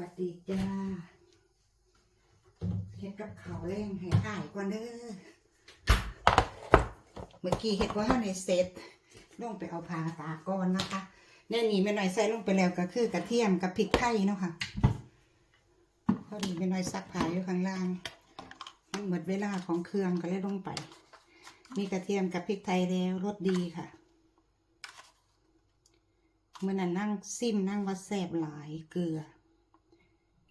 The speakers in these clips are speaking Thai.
วัสดีจ้าเฮ็ดกับเขาแรงให้อ้ายก่อนเด้อ เมื่อกี้เฮ็ดว่าในเซตลงไปเอาผ้าตาก่อนนะคะแน่นี่แม่น้อยใส่ลงไปแล้วก็คือกระเทียมกับพริกไทยเนาะค่ะพอดีแม่น้อยซักผ้าอยู่ข้างล่าง มันหมดเวลาของเครื่องก็เลยลงไป มีกระเทียมกับพริกไทยแล้วรสดีค่ะเมื่อนั้นนั่งซิมนั่งว่าแสบหลายเกลือ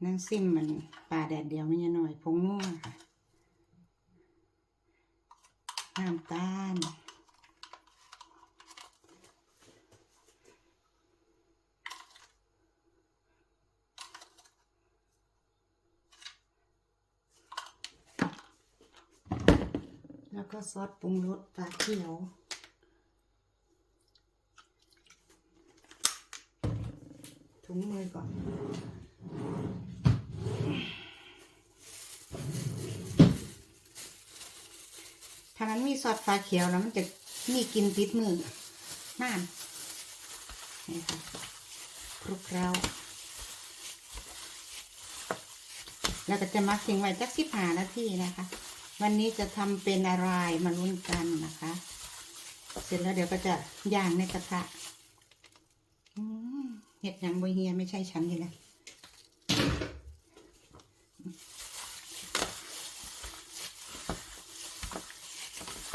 นั่งซิมมันปลาแดดเดียวไม่ยหน่อยพงนัวค่ะน้ำตาลแล้วก็ซอสปรุงรสปลาเขียว ถุงมือก่อน ถ้า มันมีซอสฟ้าเขียวแล้วมันจะมีกลินติดมือน่านนี่ค่ะคลุกเคล้าแล้วก็จะมักทิ้งไว้จักสิบห้านาทีนะคะ วันนี้จะทำเป็นอะไรมาลุ้นกันนะคะ เสร็จแล้วเดี๋ยวก็จะย่างในกระทะเห็ดยังบเฮียไม่ใช่ฉันเลยนะ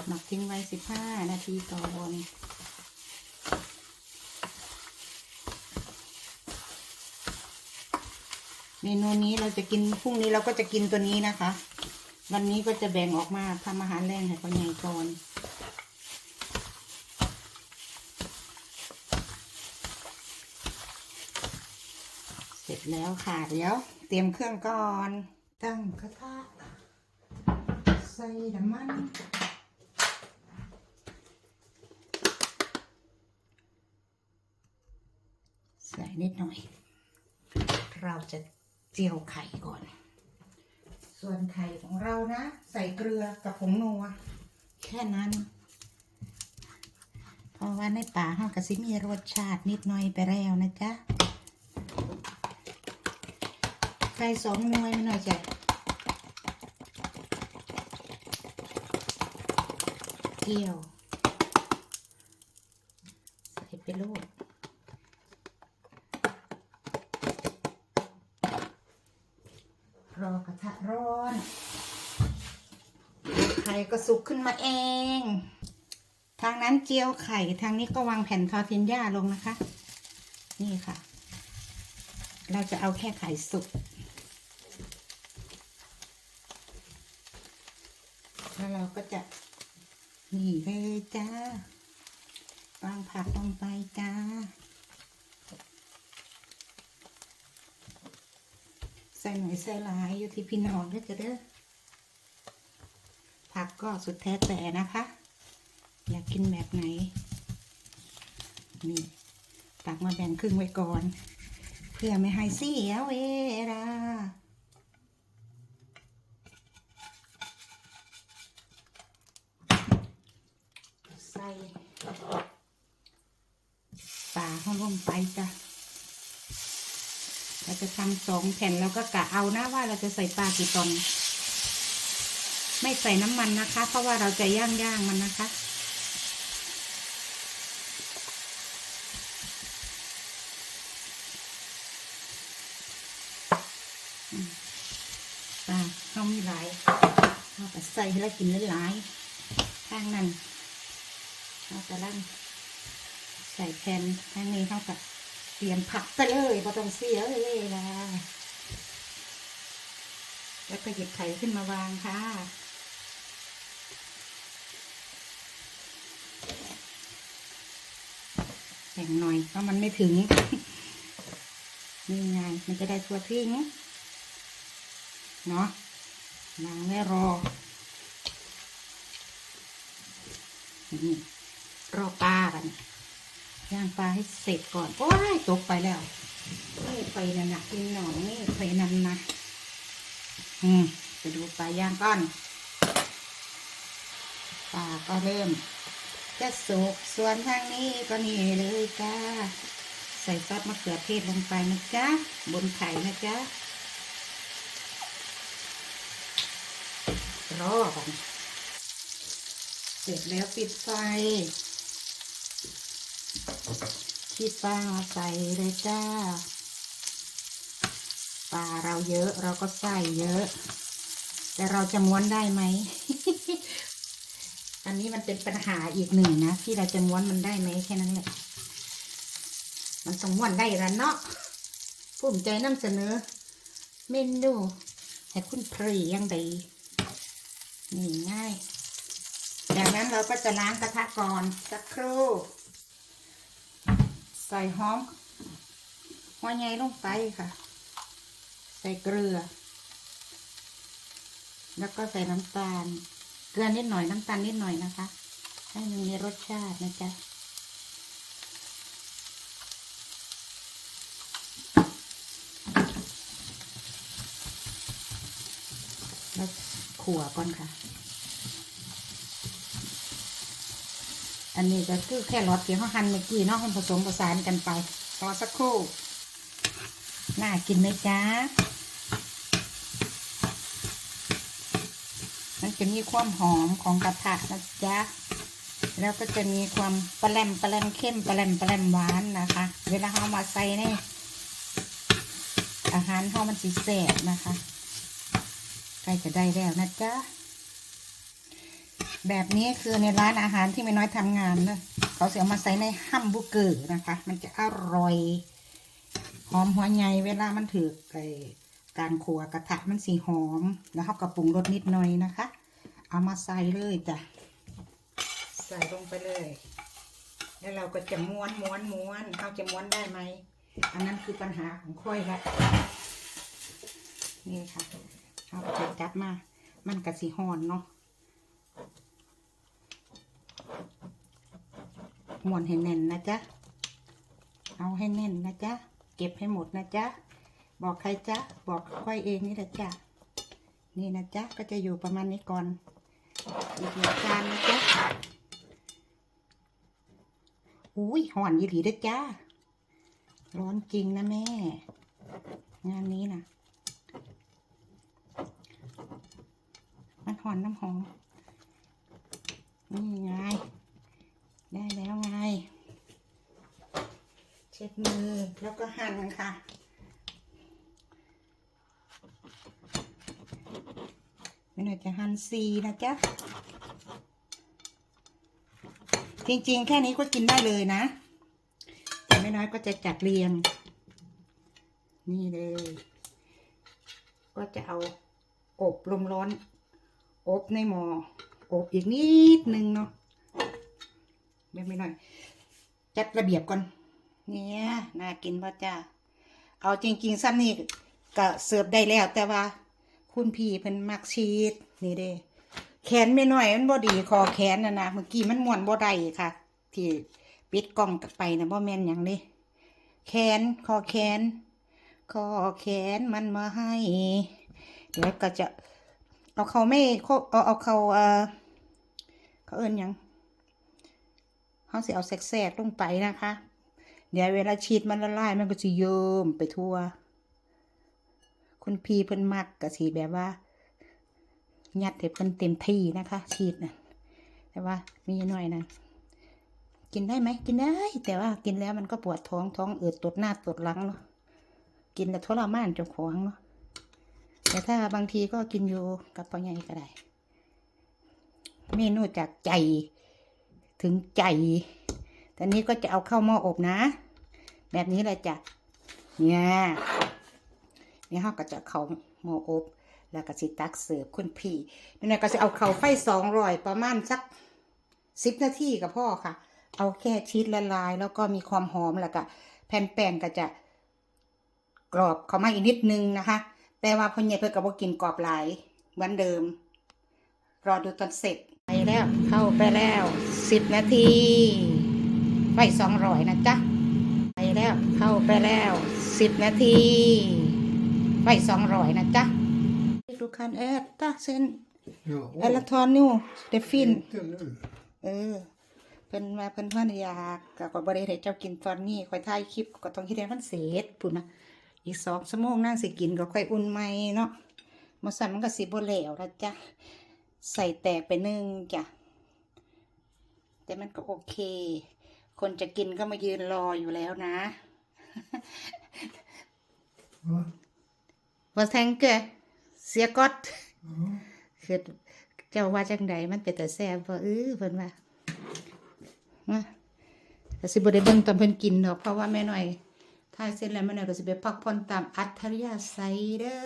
หมักทิ้งไว้สิบห้านาทีก่อนเมนูนี้เราจะกินพรุ่งนี้เราก็จะกินตัวนี้นะคะ วันนี้ก็จะแบ่งออกมาทำอาหารแรงให้พ่อใหญ่ก่อนเสร็จแล้วค่ะเดี๋ยว เตรียมเครื่องก่อน ตั้งกระทะใส่น้ำมัน ใส่ นิดหน่อย เราจะเจียวไข่ก่อน ส่วนไข่ของเรานะ ใส่เกลือกับผงนัวแค่นั้น เพราะว่าในป่าห้องกระซิมีรสชาตินิดหน่อยไปแล้วนะจ๊ะไข่สองหน่วยไม่หน่อยจ้ะเจียว ใส่ไปลูก รอกระทะร้อนไข่ก็สุกขึ้นมาเอง ทางนั้นเจียวไข่ ทางนี้ก็วางแผ่นทอร์ตินย่าลงนะคะ นี่ค่ะ เราจะเอาแค่ไข่สุก แล้วเราก็จะ นี่เลยจ้า วางผักลงไปจ้า ใส่หน่อยใส่หลายอยู่ที่พี่น้องเด้อจ้ะเด้อผักก็สุดแท้แต่นะคะ อยากกินแบบไหน นี่ตักมาแบ่งครึ่งไว้ก่อน เพื่อไม่ให้เสียเวลาใส่ปลาเข้าลงไปจ้ะ เราจะทำสองแผ่นแล้วก็กะเอานะว่าเราจะใส่ปลากี่ตอน ไม่ใส่น้ำมันนะคะ เพราะว่าเราจะย่างย่างมันนะคะ ปลาเขามีหลายเราก็ใส่ให้เรากินหลายๆข้างนั้นเราจะลั่งใส่แผ่นข้างนี้เท่ากับ เตรียมผักไปเลยพอต้องเสียเลยนะแล้วก็หยิบไข่ขึ้นมาวางค่ะแบ่งหน่อยเพราะมันไม่ถึง นี่ไง มันจะได้ทั่วทิ้งเนาะนางไม่รอ นี่รอปลากัน ย่างปลาให้เสร็จก่อนโอ้ยตกไปแล้วนี่ไปนั่นนะกินหนองนี่ไปนั่นนะอืมไปดูปลาย่างก่อนปลาก็เริ่ม จะสุกส่วนทางนี้ก็นี่เลยจ้าใส่ซอสมะเขือเทศลงไปนะจ๊ะบนไข่นะจ๊ะรอก่อนเสร็จแล้วปิดไฟ คิดว่าใส่เลยจ้าปลาเราเยอะเราก็ใส่เยอะ แต่เราจะม้วนได้ไหม อันนี้มันเป็นปัญหาอีกหนึ่งนะที่เราจะม้วนมันได้ไหมแค่นั้นแหละ มันต้องม้วนได้แล้วเนาะภูมิใจนำเสนอ เมนูให้คุณพรียังดีนี่ง่าย จากนั้นเราก็จะล้างกระทะก่อนสักครู่ ใส่หอมหัวใหญ่ลงไปค่ะ ใส่เกลือ แล้วก็ใส่น้ำตาล เกลือนิดหน่อยน้ำตาลนิดหน่อยนะคะ ให้มันมีรสชาตินะจ๊ะแล้วขั่วก่อนค่ะ อันนี้ก็คือแค่รสที่เขาหั่นเมื่อกี้เนาะมันผสมผสานกันไปรอสักครู่น่ากินไหมจ๊ะมันจะมีความหอมของกระทะนะจ๊ะ แล้วก็จะมีความปลาแรมปลาแรมเข้มปลาแรมปลาแรมหวานนะคะ เวลาเรามาใส่ในอาหารเขามันสีแสบนะคะใกล้จะได้แล้วนะจ๊ะ แบบนี้คือในร้านอาหารที่ไม่น้อยทำงานนะเขาจะเอามาใส่ในฮัมบูร์เกอร์นะคะ มันจะอร่อยหอมหัวใหญ่เวลามันถือไอ้การขัวกระทะมันสีหอม แล้วเขากระปรุงรสนิดหน่อยนะคะ เอามาใส่เลยจ้ะใส่ลงไปเลย แล้วเราก็จะม้วนม้วนม้วนเขาจะม้วนได้ไหมอันนั้นคือปัญหาของค่อยละนี่ค่ะเอาไปจับมา มันกะสีหอนเนาะ ม้วนให้แน่นนะจ๊ะ เอาให้แน่นนะจ๊ะ เก็บให้หมดนะจ๊ะ บอกใครจ๊ะ บอกค่อยเองนี่แหละจ้ะนี่นะจ๊ะ ก็จะอยู่ประมาณนี้ก่อน อีกหนึ่งจานนะจ๊ะ อุ้ยห่อนยี่หลีเด้อจ้า ร้อนจริงนะแม่ งานนี้นะมันหอนน้ำหอม นี่ไง ได้แล้วไง เช็ดมือแล้วก็หั่นค่ะไม่น่อยจะหั่นซีนะจ๊ะ จริงๆ แค่นี้ก็กินได้เลยนะ แต่ไม่น้อยก็จะจัดเรียง นี่เลย ก็จะเอาอบลมร้อน อบในหมออบอีกนิดนึงเนาะ ไม่ไม่น้อย จัดระเบียบก่อน เนี่ยน่ากินป่ะจ้า เอาจริง ๆซ้ำนี่ก็เสิร์ฟได้แล้ว แต่ว่า คุณพี่เพิ่นมักชีสนี่เด้แขนไม่น้อยมันบ่ดีคอแขนนะนะเมื่อกี้มันม่วนบ่ได้ค่ะ ที่ปิดกล้องไปนะบ่แม่นหยังเด้แขนคอแขนคอแขนมันมาให้ เดี๋ยวก็จะ เอาเขาไม่เอาเอาเขาเออเขาเอินยัง เขาสิเอาแทรกๆลงไปนะคะ เดี๋ยวเวลาชีสมันละลายมันก็สิเยิ้มไปทั่ว คุณพี่เพิ่นมักก็สิแบบว่ายัดให้เพิ่นเต็มที่นะคะชีสนะแต่ว่ามีหน่อยนะกินได้ไหมกินได้ แต่ว่ากินแล้วมันก็ปวดท้องท้องอืดตดหน้าตดหลังเนาะกินแต่ทรมานเจ้าของเนาะแต่ถ้าบางทีก็กินอยู่กับพ่อใหญ่ก็ได้เมนูจากใจ ถึงใจแต่นี้ก็จะเอาเข้าหม้ออบนะ แบบนี้เลยจ้ะ เนี่ยนี่เขาก็จะเข้าหม้ออบแล้วก็สิตักเสิร์ฟคุณพี่นี่นก็จะเอาเข่าไฟสองรอยประมาณสักสิบนาทีกับพ่อค่ะ เอาแค่ชีสละลาย แล้วก็มีความหอมแล้วก็แผ่นแป้งก็จะกรอบเข้ามาอีกนิดนึงนะคะ แต่ว่าพ่อใหญ่เพื่อกับว่ากินกรอบหลายเหมือนเดิม รอดูตอนเสร็จ แล้วเข้าไปแล้วสิบนาทีไฟสองร้อยนะจ๊ะไปแล้วเข้าไปแล้วสิบนาทีไฟสองร้อยนะจ๊ะ Du kan äta sen Ja, eller ta nu. Det är fint. inte nu. เออพิ่นว่าเพิ่นว่าอยากก็ก็บ่ได้ให้เจ้ากินตอนนี้ค่อยถ่ายคลิปก็ต้องเฮ็ดให้มันเสร็จพุ่นนะอีกสองชั่วโมงนั่งสิกินก็ค่อยอุ่นใหม่เนาะบ่ซั่นมันก็สิบ่แล้วละจ้ะ ใส่แตกไปหนึงจ้ะ แต่มันก็โอเค คนจะกินก็มายืนรออยู่แล้วนะ Va? Vad tänker Ser gott Ja. คือเจ้าว่าจังใดมันเป็นแต่แซ่บบ่เออเพิ่นว่ามาแต่สิบ่ได้เบิ่งตอนเพิ่นกินดอกเพราะว่าแม่น้อยทายเสร็จแล้วแม่น้อยก็สิไปพักผ่อนตามอัธยาศัยเด้อ